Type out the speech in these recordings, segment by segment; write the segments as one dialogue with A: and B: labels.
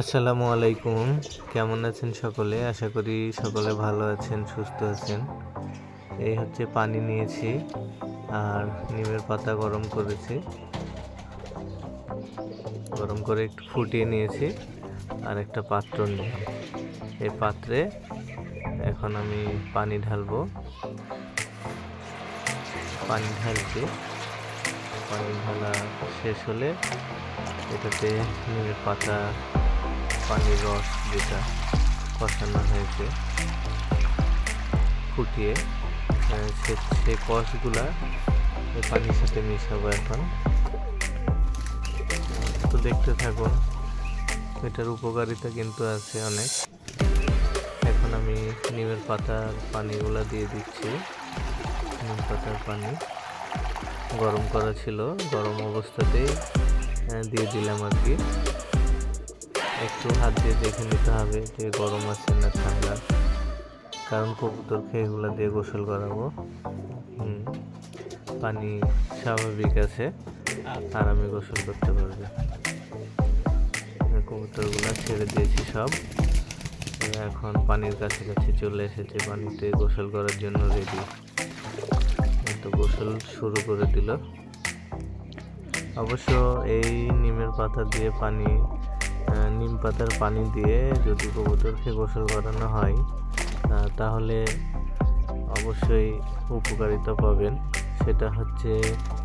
A: আসসালামু আলাইকুম। কেমন আছেন সকলে? আশা করি সকলে ভালো আছেন, সুস্থ আছেন। এই হচ্ছে পানি নিয়েছি আর নিমের পাতা গরম করেছি। গরম করে একটু ফুটিয়ে নিয়েছি আর একটা পাত্র নিলাম। এই পাত্রে এখন আমি পানি ঢালবো। পানি ঢালছি। পানি ঢালা শেষ হলে এটাতে নিমের পাতা পানির রস যেটা কষানো হয়েছে, ফুটিয়ে সে সে কষগুলা পানির সাথে মিশাবো এখন। তো দেখতে থাকুন, এটার উপকারিতা কিন্তু আছে অনেক। এখন আমি নিমের পাতার পানিগুলা দিয়ে দিচ্ছি। নিম পাতার পানি। গরম করা ছিল, গরম অবস্থাতেই দিয়ে দিলাম আর কি। একটু হাত দিয়ে দেখে নিতে হবে যে গরম আছে না ঠান্ডা। কারণ কবুতরকে এগুলো দিয়ে গোসল করাবো। পানি স্বাভাবিক আছে আর আমি গোসল করতে পারবে। কবুতরগুলো ছেড়ে দিয়েছি সব। এখন পানির কাছাকাছি চলে এসেছে, পানিতে গোসল করার জন্য রেডি তো গোসল শুরু করে দিল। অবশ্য এই নিমের পাতা দিয়ে পানি নিম পাতার পানি দিয়ে যদি কবুতরকে গোসল করানো হয় তাহলে অবশ্যই উপকারিতা পাবেন। সেটা হচ্ছে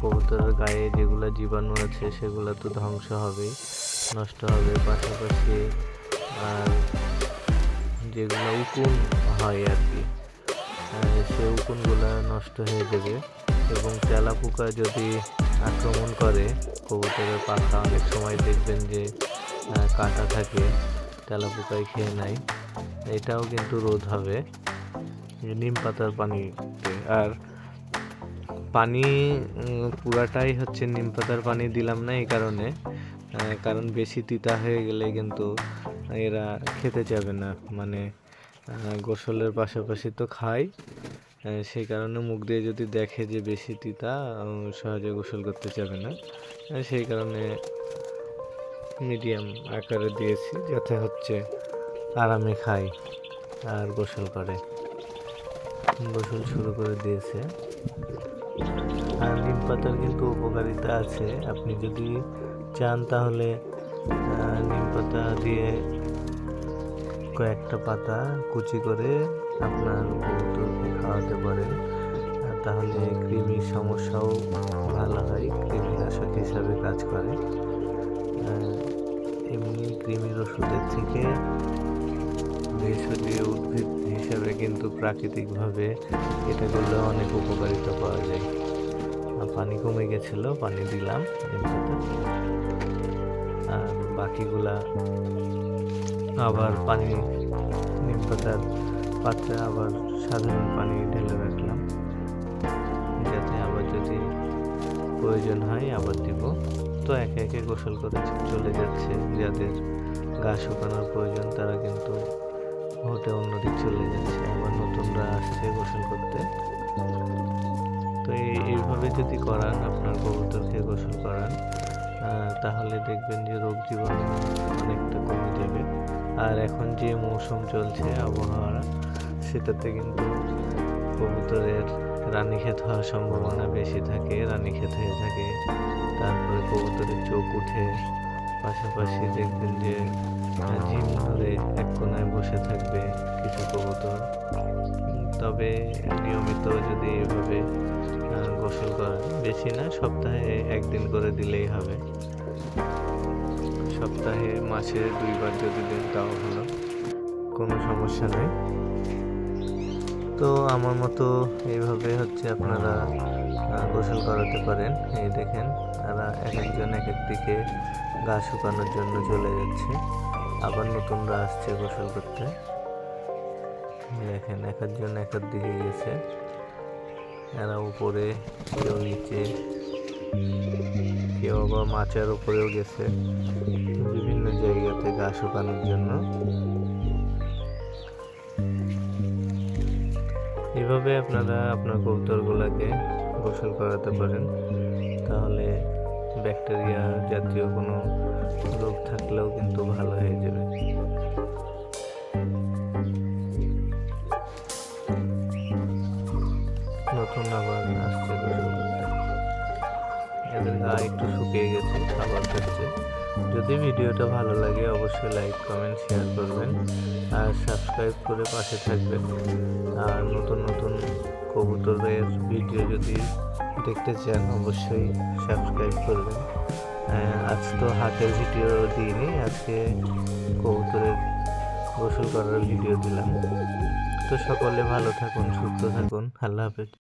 A: কবুতরের গায়ে যেগুলো জীবাণু আছে, সেগুলো তো ধ্বংস হবেই, নষ্ট হবে। পাশাপাশি আর যেগুলো উকুন হয় আর কি সে উকুনগুলো নষ্ট হয়ে যাবে। এবং তেলাপোকা যদি আক্রমণ করে, কবুতরের পাখা অনেক সময় দেখবেন যে কাটা থাকে তেলাপোকায় খেয়ে নেয়। এটাও কিন্তু রোধ হবে। নিম পাতার পানিতে আর পানি পুরাটাই হচ্ছে নিম পাতার পানি দিলাম না এই কারণে। কারণ বেশি তিতা হয়ে গেলে কিন্তু এরা খেতে যাবে না। মানে গোসলের পাশাপাশি তো খায়। সেই কারণে মুখ দিয়ে যদি দেখে যে বেশি তিতা সহজে গোসল করতে যাবে না। সেই কারণে মিডিয়াম আকারে দিয়েছি যাতে হচ্ছে আরামে খায় আর গোসল করে। গোসল শুরু করে দিয়েছে। আর নিম পাতার কিন্তু উপকারিতা আছে। আপনি যদি চান তাহলে নিম পাতা দিয়ে কয়েকটা পাতা কুচি করে আপনার কবুতরকে খাওয়াতে পারেন। তাহলে কৃমির সমস্যাও ভালো হয়, কৃমিনাশক হিসাবে কাজ করে। এমনি কৃমির ওষুধের থেকে ভেষজীয় উদ্ভিদ হিসাবে কিন্তু প্রাকৃতিকভাবে এটা করলে অনেক উপকারিতা পাওয়া যায়। পানি কমে গেছিল, পানি দিলাম আর বাকিগুলা আবার পানি নিম পাতার পাত্রে আবার সাধারণ পানি ঢেলে রাখলাম। যাতে আবার যদি প্রয়োজন হয় আবার দিব। তো একে একে গোসল করে চলে যাচ্ছে। যাদের গা শুকানোর প্রয়োজন, তারা কিন্তু হোটে অন্যদিক চলে যাচ্ছে। আবার নতুনরা আসছে গোসল করতে। তো এইভাবে যদি করান, আপনার কবুতরকে গোসল করান তাহলে দেখবেন যে রোগ জীবাণু অনেকটা কমে যাবে। আর এখন যে মৌসুম চলছে আবহাওয়া সেটাতে কিন্তু কবুতরের রানীক্ষেত হওয়ার সম্ভাবনা বেশি থাকে, রানীক্ষেত হয়ে থাকে। তারপরে কবুতরের চোখ উঠে। পাশাপাশি দেখবেন যে ঝিম ধরে এক কোনায় বসে থাকবে কিছু কবুতর। তবে নিয়মিত যদি এভাবে গোসল করেন বেশি না, সপ্তাহে একদিন করে দিলেই হবে। সপ্তাহে মাসে দুইবার যদি দেন তাও হলো কোনো সমস্যা নেই। তো আমার মতো এইভাবে হচ্ছে আপনারা গোসল করাতে পারেন। এই দেখেন, তারা এক একজন এক এক দিকে গা শুকানোর জন্য চলে যাচ্ছে। আবার নতুনরা আসছে গোসল করতে। দেখেন, এক একজন এক এক দিকে গেছে। এরা উপরে, কেউ নিচে, কেউ আবার মাচার উপরেও গেছে। বিভিন্ন জায়গাতে গা শুকানোর জন্য। এভাবে আপনারা আপনার কবুতরগুলোকে গোসল করাতে পারেন। তাহলে ব্যাকটেরিয়া জাতীয় কোনো রোগ থাকলেও কিন্তু ভালো হয়ে যাবে। নতুন আবার আসছে এদের গা একটু শুকিয়ে গেছে, খাবার খাচ্ছে। যদি ভিডিওটা ভালো লাগে অবশ্যই লাইক কমেন্ট শেয়ার করবেন আর সাবস্ক্রাইব করে পাশে থাকবেন। আর নতুন নতুন কবুতরের ভিডিও যদি দেখতে চান অবশ্যই সাবস্ক্রাইব করবেন। আহ, আজ তো হাটের ভিডিও দিইনি আজকে কবুতরের গোসল করার ভিডিও দিলাম। তো সকলে ভালো থাকুন সুস্থ থাকুন আল্লাহ হাফেজ।